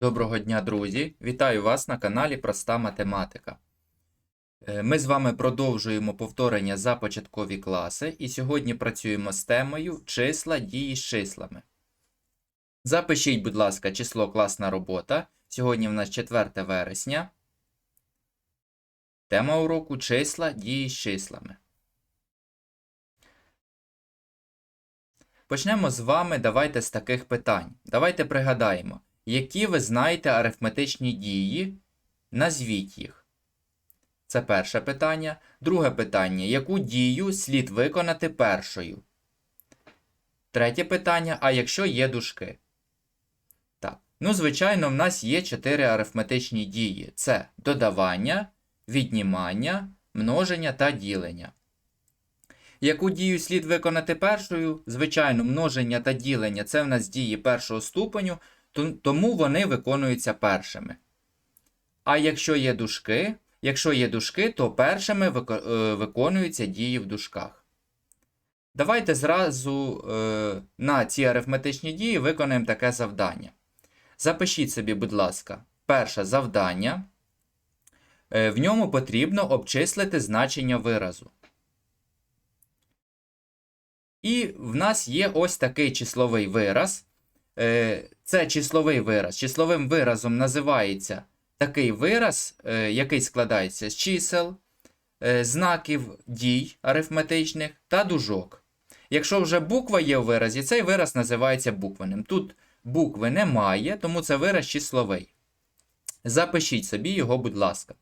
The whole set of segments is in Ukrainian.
Доброго дня, друзі! Вітаю вас на каналі Проста Математика. Е, Ми з вами продовжуємо повторення за початкові класи, і сьогодні працюємо з темою числа дії з числами. Запишіть, будь ласка, число класна робота. Сьогодні в нас 4 вересня. Тема уроку числа дії з числами. Почнемо з вами. Давайте з таких питань. Давайте пригадаємо. Які ви знаєте арифметичні дії? Назвіть їх. Це перше питання. Друге питання. Яку дію слід виконати першою? Третє питання. А якщо є дужки? Так. Ну, звичайно, в нас є чотири арифметичні дії: це додавання, віднімання, множення та ділення. Яку дію слід виконати першою? Звичайно, множення та ділення це в нас дії першого ступеню тому вони виконуються першими. А якщо є дужки, якщо є дужки, то першими виконуються дії в дужках. Давайте зразу е, на ці арифметичні дії виконаємо таке завдання. Запишіть собі, будь ласка, перше завдання. Е, в ньому потрібно обчислити значення виразу. І в нас є ось такий числовий вираз. Е, це числовий вираз. Числовим виразом називається такий вираз, е, який складається з чисел, е, знаків дій арифметичних та дужок. Якщо вже буква є в виразі, цей вираз називається буквеним. Тут букви немає, тому це вираз числовий. Запишіть собі його, будь ласка.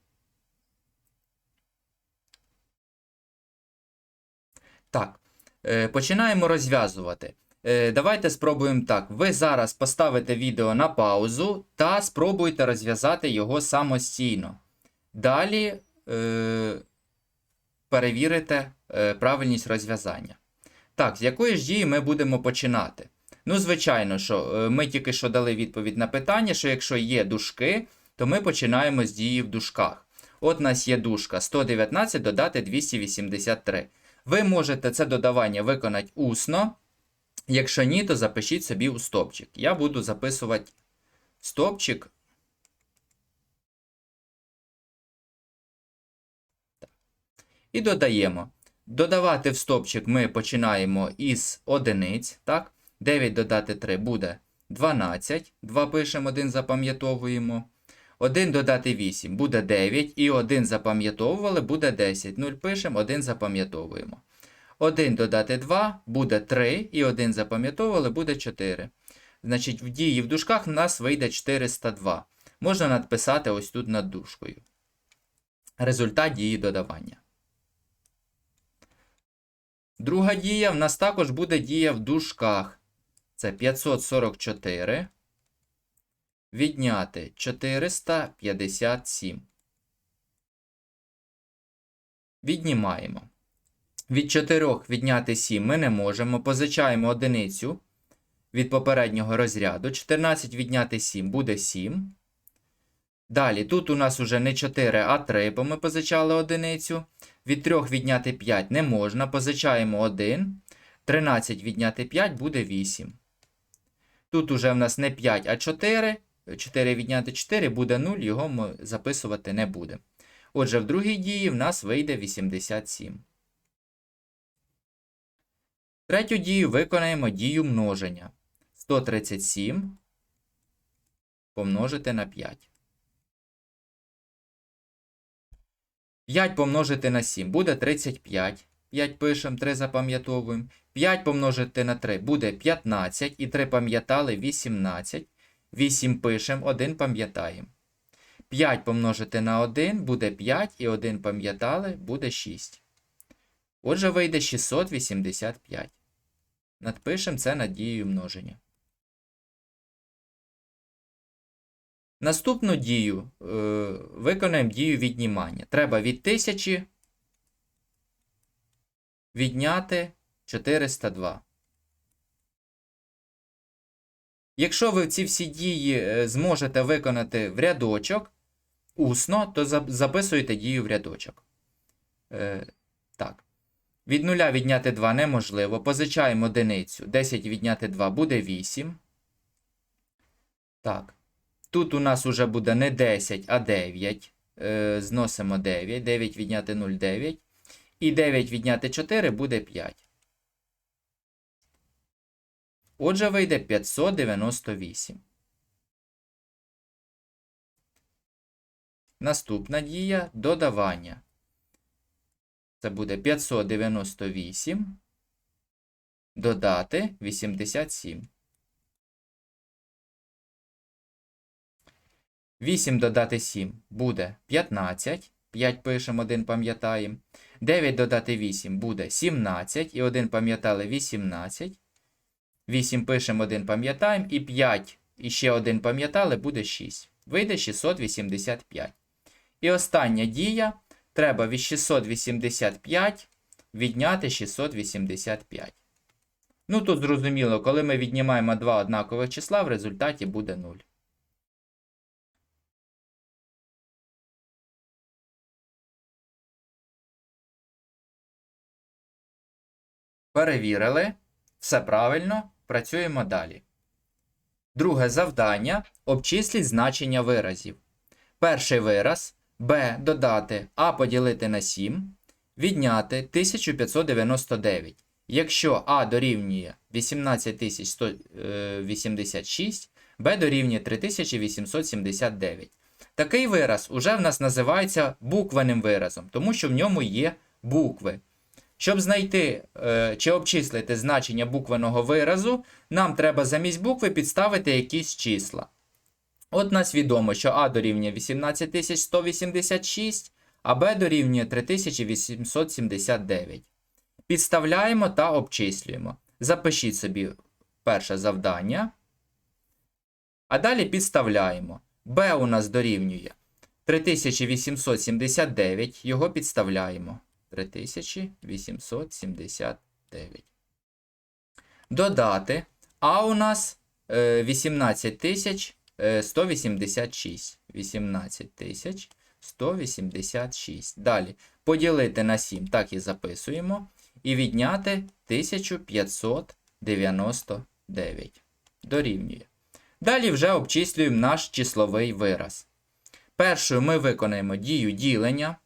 Так, починаємо розв'язувати. Е, давайте спробуємо так. Ви зараз поставите відео на паузу та спробуйте розв'язати його самостійно. Далі е, перевірите е, правильність розв'язання. Так, з якої ж дії ми будемо починати? Ну, звичайно, що е, ми тільки що дали відповідь на питання, що якщо є дужки, то ми починаємо з дії в дужках. От у нас є дужка 119 додати 283. Ви можете це додавання виконати усно. Якщо ні, то запишіть собі у стопчик. Я буду записувати стопчик. І додаємо. Додавати в стопчик ми починаємо із одиниць. так? 9 додати 3 буде 12. 2 пишемо, 1 запам'ятовуємо. 1 додати 8 буде 9. І 1 запам'ятовували, буде 10. 0 пишемо, 1 запам'ятовуємо. 1 додати 2 буде 3, і 1 запам'ятовували, буде 4. Значить, в дії в дужках у нас вийде 402. Можна надписати ось тут над дужкою. Результат дії додавання. Друга дія в нас також буде дія в дужках. Це 544. Відняти 457. Віднімаємо. Від 4 відняти 7 ми не можемо. Позичаємо одиницю від попереднього розряду. 14 відняти 7 буде 7. Далі, тут у нас уже не 4, а 3, бо ми позичали одиницю. Від 3 відняти 5 не можна. Позичаємо 1. 13 відняти 5 буде 8. Тут уже в нас не 5, а 4. 4 відняти 4 буде 0, його ми записувати не будемо. Отже, в другій дії в нас вийде 87. Третю дію виконаємо дію множення. 137 помножити на 5. 5 помножити на 7 буде 35. 5 пишемо, 3 запам'ятовуємо. 5 помножити на 3 буде 15. І 3 пам'ятали 18. 8 пишемо, 1 пам'ятаємо. 5 помножити на 1 буде 5, і 1 пам'ятали буде 6. Отже, вийде 685. Надпишемо це над дією множення. Наступну дію е, виконаємо дію віднімання. Треба від 1000 відняти 402. Якщо ви ці всі дії е, зможете виконати в рядочок усно, то записуєте дію в рядочок. Е, так. Від 0 відняти 2 неможливо. Позичаємо одиницю. 10 відняти 2 буде 8. Так. Тут у нас уже буде не 10, а 9. Е, зносимо 9. 9 відняти 0, 9. І 9 відняти 4 буде 5. Отже, вийде 598. Наступна дія додавання. Це буде 598. Додати 87. 8 додати 7 буде 15. 5 пишемо, 1 пам'ятаємо. 9 додати 8 буде 17. І 1 пам'ятали 18. 8 пишемо, 1 пам'ятаємо. І 5 і ще 1 пам'ятали буде 6. Вийде 685. І остання дія. Треба від 685 відняти 685. Ну тут зрозуміло, коли ми віднімаємо два однакових числа, в результаті буде 0. Перевірили. Все правильно. Працюємо далі. Друге завдання. Обчисліть значення виразів. Перший вираз b додати а поділити на 7, відняти 1599. Якщо а дорівнює 18186, b дорівнює 3879. Такий вираз уже в нас називається буквеним виразом, тому що в ньому є букви. Щоб знайти е, чи обчислити значення буквеного виразу, нам треба замість букви підставити якісь числа. От нас відомо, що А дорівнює 18186, а Б дорівнює 3879. Підставляємо та обчислюємо. Запишіть собі перше завдання. А далі підставляємо. Б у нас дорівнює 3879, його підставляємо. 3879. Додати. А у нас е, 18186. 18186. Далі. Поділити на 7, так і записуємо. І відняти 1599. Дорівнює. Далі вже обчислюємо наш числовий вираз. Першою ми виконаємо дію ділення.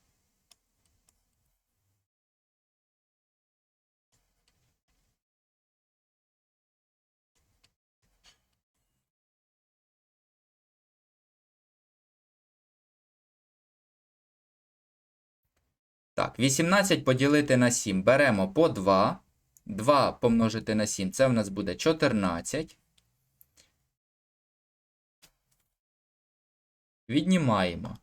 Так, 18 поділити на 7. Беремо по 2. 2 помножити на 7. Це в нас буде 14. Віднімаємо.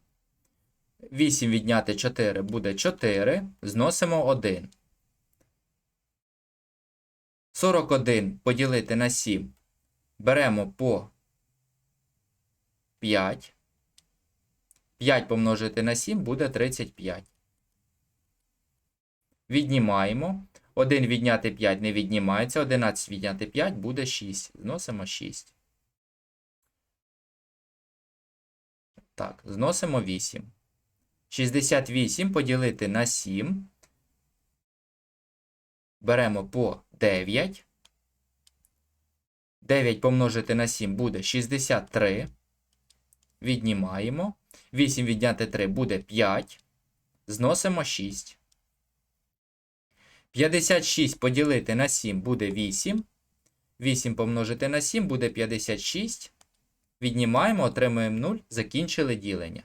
8 відняти 4 буде 4. Зносимо 1. 41 поділити на 7. Беремо по 5. 5 помножити на 7 буде 35. Віднімаємо. 1 відняти 5 не віднімається. 11 відняти 5 буде 6. Зносимо 6. Так, зносимо 8. 68 поділити на 7. Беремо по 9. 9 помножити на 7 буде 63. Віднімаємо. 8 відняти 3 буде 5. Зносимо 6. 56 поділити на 7 буде 8. 8 помножити на 7 буде 56. Віднімаємо, отримуємо 0, закінчили ділення.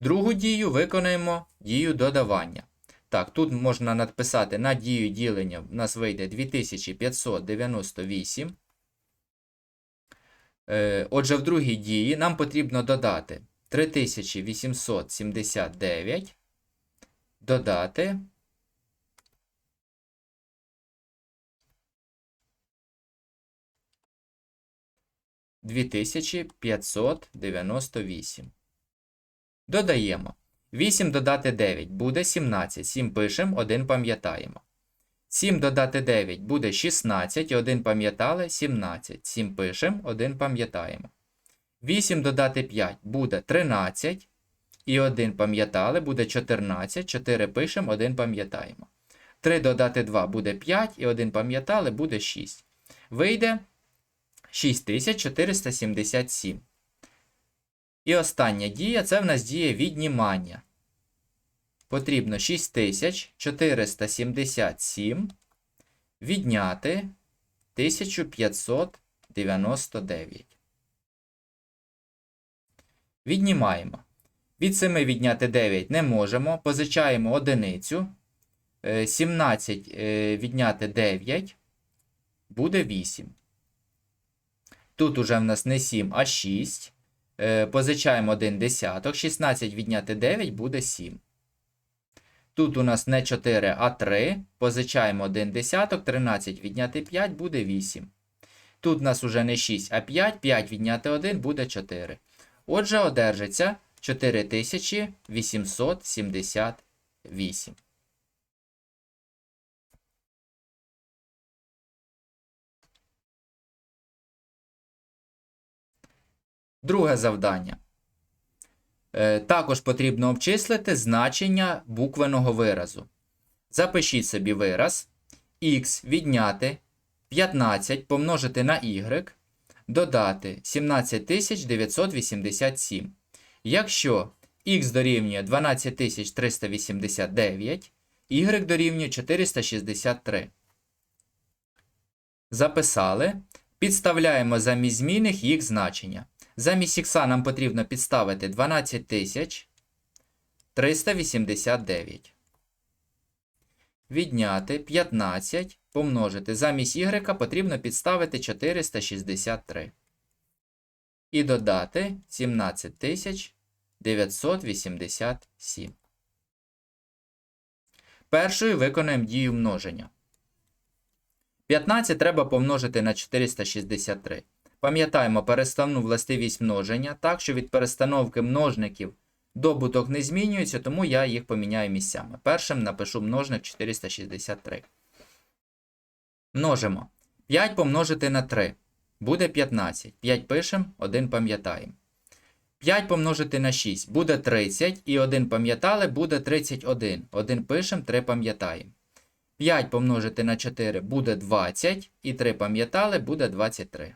Другу дію виконаємо дію додавання. Так, тут можна надписати на дію ділення в нас вийде 2598. Е, Отже, в другій дії нам потрібно додати 3879. Додати 2598. Додаємо. 8 додати 9 буде 17. 7 пишемо, 1 пам'ятаємо. 7 додати 9 буде 16, 1 пам'ятали 17. 7 пишемо, 1 пам'ятаємо. 8 додати 5 буде 13. І 1 пам'ятали, буде 14. 4 пишемо, 1 пам'ятаємо. 3 додати 2 буде 5, і 1 пам'ятали, буде 6. Вийде 6477. І остання дія це в нас дія віднімання. Потрібно 6477 відняти 1599. Віднімаємо. Від 7 відняти 9 не можемо. Позичаємо одиницю. Е, 17 е, відняти 9 буде 8. Тут уже в нас не 7, а 6. Е, Позичаємо 1 десяток. 16 відняти 9 буде 7. Тут у нас не 4, а 3. Позичаємо 1 десяток. 13 відняти 5 буде 8. Тут у нас уже не 6, а 5. 5 відняти 1 буде 4. Отже, одержиться 4878. Друге завдання. Е, Також потрібно обчислити значення буквеного виразу. Запишіть собі вираз x відняти 15 помножити на y, додати 17987. Якщо x дорівнює 12389, y дорівнює 463. Записали. Підставляємо замість змінних їх значення. Замість х нам потрібно підставити 12389. Відняти 15 помножити. Замість y потрібно підставити 463. І додати 17987. Першою виконаємо дію множення. 15 треба помножити на 463. Пам'ятаємо переставну властивість множення, так що від перестановки множників добуток не змінюється, тому я їх поміняю місцями. Першим напишу множник 463. Множимо. 5 помножити на 3. Буде 15. 5 пишемо, 1 пам'ятаємо. 5 помножити на 6 буде 30, і 1 пам'ятали буде 31. 1 пишемо, 3 пам'ятаємо. 5 помножити на 4 буде 20, і 3 пам'ятали буде 23.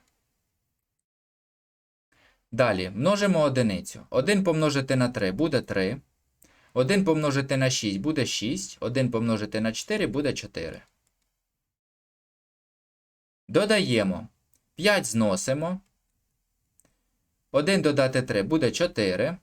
Далі множимо одиницю. 1 помножити на 3 буде 3. 1 помножити на 6 буде 6. 1 помножити на 4 буде 4. Додаємо. 5 зносимо. 1 додати 3 буде 4.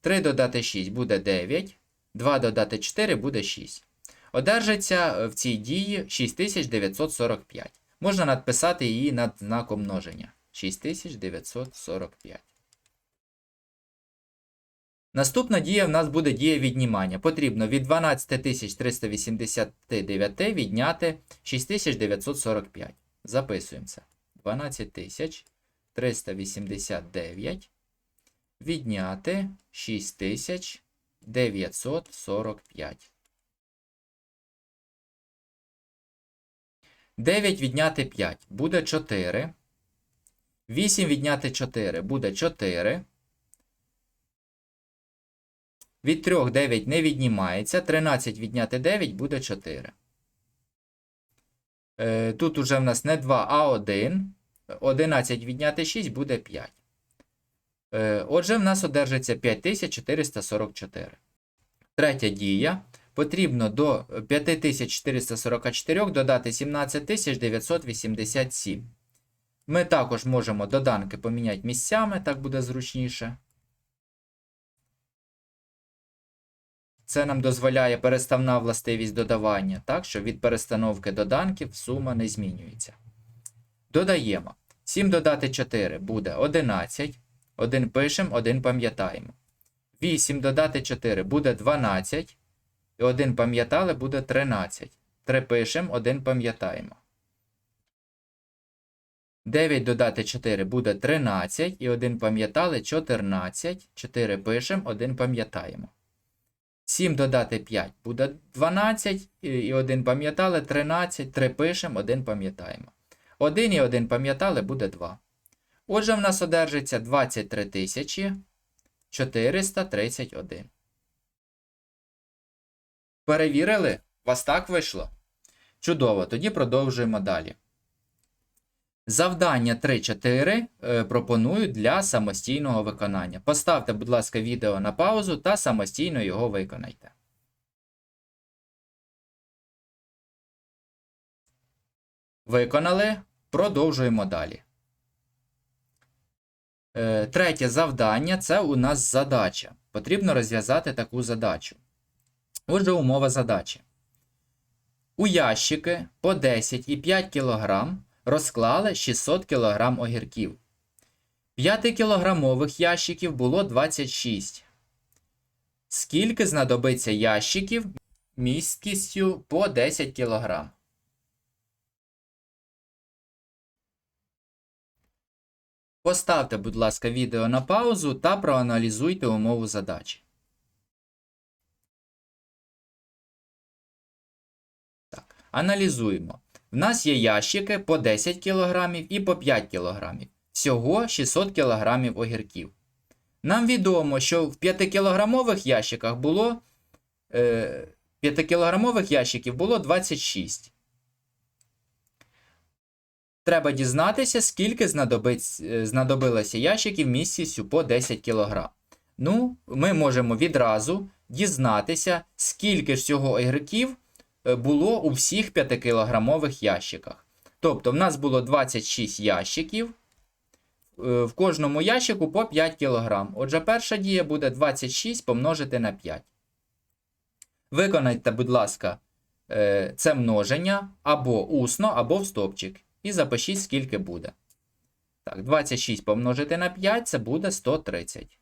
3 додати 6 буде 9. 2 додати 4 буде 6. Одержиться в цій дії 6945. Можна надписати її над знаком множення. 6945. Наступна дія в нас буде дія віднімання. Потрібно від 12389 відняти 6945. Записуємо це. 12389 відняти 6945. 9 відняти 5 буде 4. 8 відняти 4 буде 4. Від 3 9 не віднімається. 13 відняти 9 буде 4. Е, Тут уже в нас не 2, а 1. 11 відняти 6 буде 5. Е, Отже, в нас одержиться 5444. Третя дія. Потрібно до 5444 додати 17987. Ми також можемо доданки поміняти місцями, так буде зручніше. Це нам дозволяє переставна властивість додавання, так що від перестановки доданків сума не змінюється. Додаємо. 7 додати 4 буде 11. 1 пишемо, 1 пам'ятаємо. 8 додати 4 буде 12. І 1 пам'ятали буде 13. 3 пишемо, 1 пам'ятаємо. 9 додати 4 буде 13. І 1 пам'ятали 14. 4 пишемо, 1 пам'ятаємо. 7 додати 5 буде 12. І 1 пам'ятали 13. 3 пишемо, 1 пам'ятаємо. 1 і 1 пам'ятали буде 2. Отже, в нас одержиться 23 тисячі 431. Перевірили? У вас так вийшло? Чудово, тоді продовжуємо далі. Завдання 3-4 е, пропоную для самостійного виконання. Поставте, будь ласка, відео на паузу та самостійно його виконайте. Виконали. Продовжуємо далі. Е, Третє завдання це у нас задача. Потрібно розв'язати таку задачу. Отже, умова задачі. У ящики по 10 і 5 кг розклали 600 кг огірків. 5-кілограмових ящиків було 26. Скільки знадобиться ящиків місткістю по 10 кг? Поставте, будь ласка, відео на паузу та проаналізуйте умову задачі. Так, аналізуємо. В нас є ящики по 10 кг і по 5 кг. Всього 600 кг огірків. Нам відомо, що в 5-кілограмових ящиках було е, 5-кілограмових ящиків було 26. Треба дізнатися, скільки е, знадобилося ящиків місцістю по 10 кг. Ну, ми можемо відразу дізнатися, скільки ж всього огірків е, було у всіх 5-кілограмових ящиках. Тобто, в нас було 26 ящиків. Е, В кожному ящику по 5 кг. Отже, перша дія буде 26 помножити на 5. Виконайте, будь ласка, е, це множення або усно, або в стопчик. І запишіть, скільки буде. Так, 26 помножити на 5 це буде 130.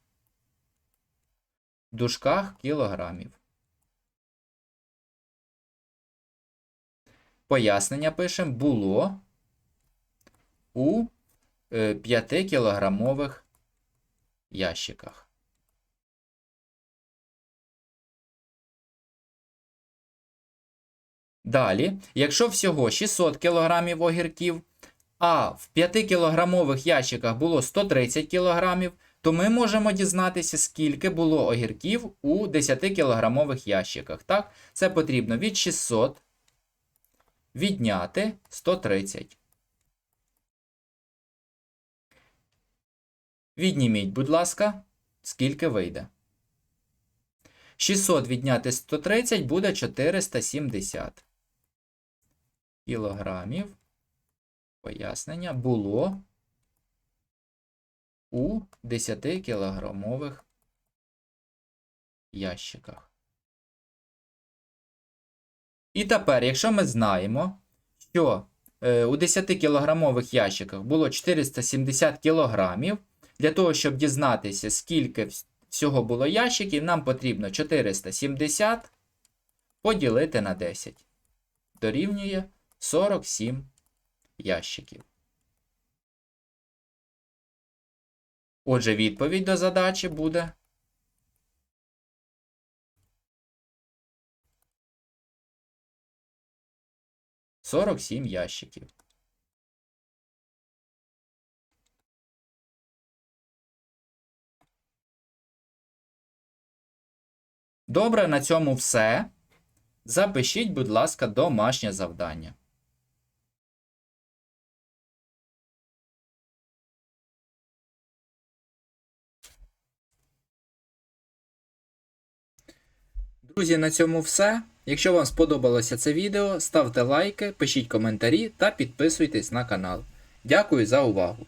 В дужках кілограмів. Пояснення пишемо було у 5-кілограмових ящиках. Далі, якщо всього 600 кг огірків, а в 5-кілограмових ящиках було 130 кг, то ми можемо дізнатися, скільки було огірків у 10-кілограмових ящиках. Так? Це потрібно від 600 відняти 130. Відніміть, будь ласка, скільки вийде. 600 відняти 130 буде 470 кілограмів. Пояснення було у 10 кілограмових ящиках. І тепер, якщо ми знаємо, що е, у 10 кілограмових ящиках було 470 кілограмів, для того, щоб дізнатися, скільки всього було ящиків, нам потрібно 470 поділити на 10. Дорівнює 47 ящиків. Отже, відповідь до задачі буде. Сорок сім ящиків. Добре, на цьому все. Запишіть, будь ласка, домашнє завдання. Друзі, на цьому все. Якщо вам сподобалося це відео, ставте лайки, пишіть коментарі та підписуйтесь на канал. Дякую за увагу!